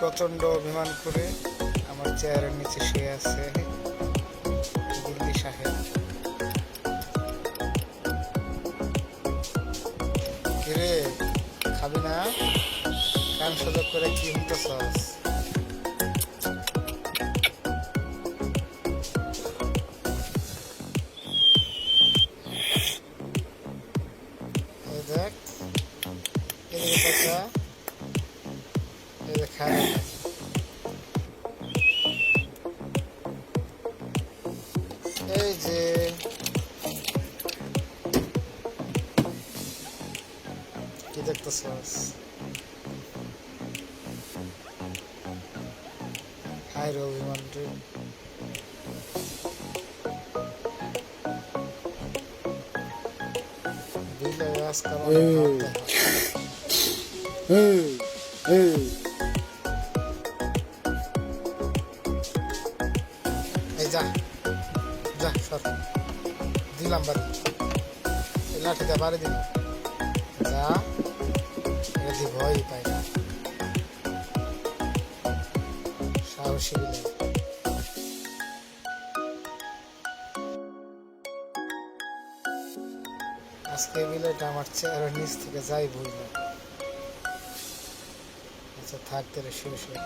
প্রচণ্ড অভিমান করে আমার চেয়ারের নিচে শুয়ে আছে দিল্লি সাহেব। কিরে, খাবি না? কান সোজা করে কি হইতেছস দেখ, এদিকে তাকা এই যে খায় এই যে কি দেখতেছস হাই রে অভিমান রে দিলে আজকাল যা যা, সর। দিলাম বাড়ি লাঠিটা বাড়ি দিলাম যা এদি ভয়ই পাই না। সাহসী আজকে এই বিলাইটা আমার চেয়ারের নিচ থেকে যাই বইল। আচ্ছা থাক, তাহলে শুয়ে শুয়ে